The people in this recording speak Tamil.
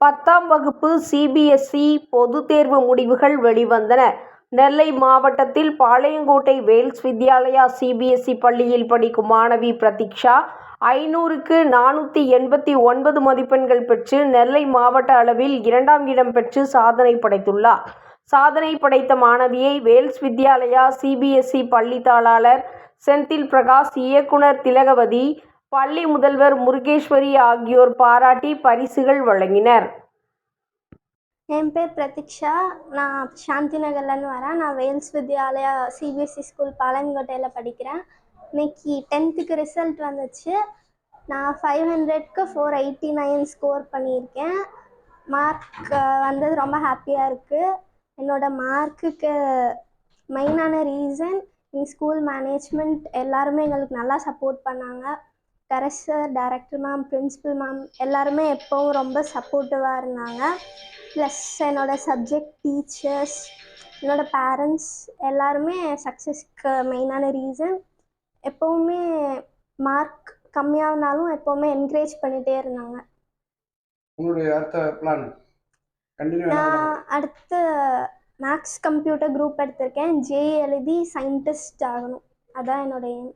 பத்தாம் வகுப்பு சிபிஎஸ்இ பொதுத் தேர்வு முடிவுகள் வெளிவந்தன. நெல்லை மாவட்டத்தில் பாளையங்கோட்டை வேல்ஸ் வித்யாலயா சிபிஎஸ்இ பள்ளியில் படிக்கும் மாணவி பிரதீக்ஷா ஐநூறுக்கு நானூற்றி எண்பத்தி ஒன்பது மதிப்பெண்கள் பெற்று நெல்லை மாவட்ட அளவில் இரண்டாம் இடம் பெற்று சாதனை படைத்துள்ளார். சாதனை படைத்த மாணவியை வேல்ஸ் வித்யாலயா சிபிஎஸ்இ பள்ளி தாளாளர் செந்தில் பிரகாஷ், இயக்குனர் திலகவதி, பள்ளி முதல்வர் முருகேஸ்வரி ஆகியோர் பாராட்டி பரிசுகள் வழங்கினர். என் பேர் பிரதீக்ஷா. நான் சாந்தி நகர்லேருந்து வரேன். நான் வேல்ஸ் வித்யாலயா சிபிஎஸ்சி ஸ்கூல் பாளையங்கோட்டையில் படிக்கிறேன். இன்னைக்கு டென்த்துக்கு ரிசல்ட் வந்துச்சு. நான் ஃபைவ் ஹண்ட்ரட்க்கு ஃபோர் எயிட்டி நைன் ஸ்கோர் பண்ணியிருக்கேன். மார்க் வந்தது ரொம்ப ஹாப்பியாக இருக்குது என்னோடய மார்க்குக்கு மெயினான ரீசன் எங்கள் ஸ்கூல் மேனேஜ்மெண்ட் எல்லாருமே எங்களுக்கு நல்லா சப்போர்ட் பண்ணாங்க. கரஸ் sir director ma'am principal ma'am எல்லாருமே எப்போவும் ரொம்ப சப்போர்ட்டிவாக இருந்தாங்க. ப்ளஸ் என்னோடய சப்ஜெக்ட் டீச்சர்ஸ் என்னோடய பேரண்ட்ஸ் எல்லாருமே சக்ஸஸ்க்கு மெயினான ரீசன் எப்போவுமே மார்க் கம்மியானாலும் எப்போவுமே என்கரேஜ் பண்ணிகிட்டே இருந்தாங்க. உங்களுடைய அடுத்த பிளான் கண்டினியூ நான் அடுத்து மேக்ஸ் கம்ப்யூட்டர் குரூப் எடுத்திருக்கேன். ஜேஇ எழுதி சயின்டிஸ்ட் ஆகணும். அதான் என்னோட எய்ம்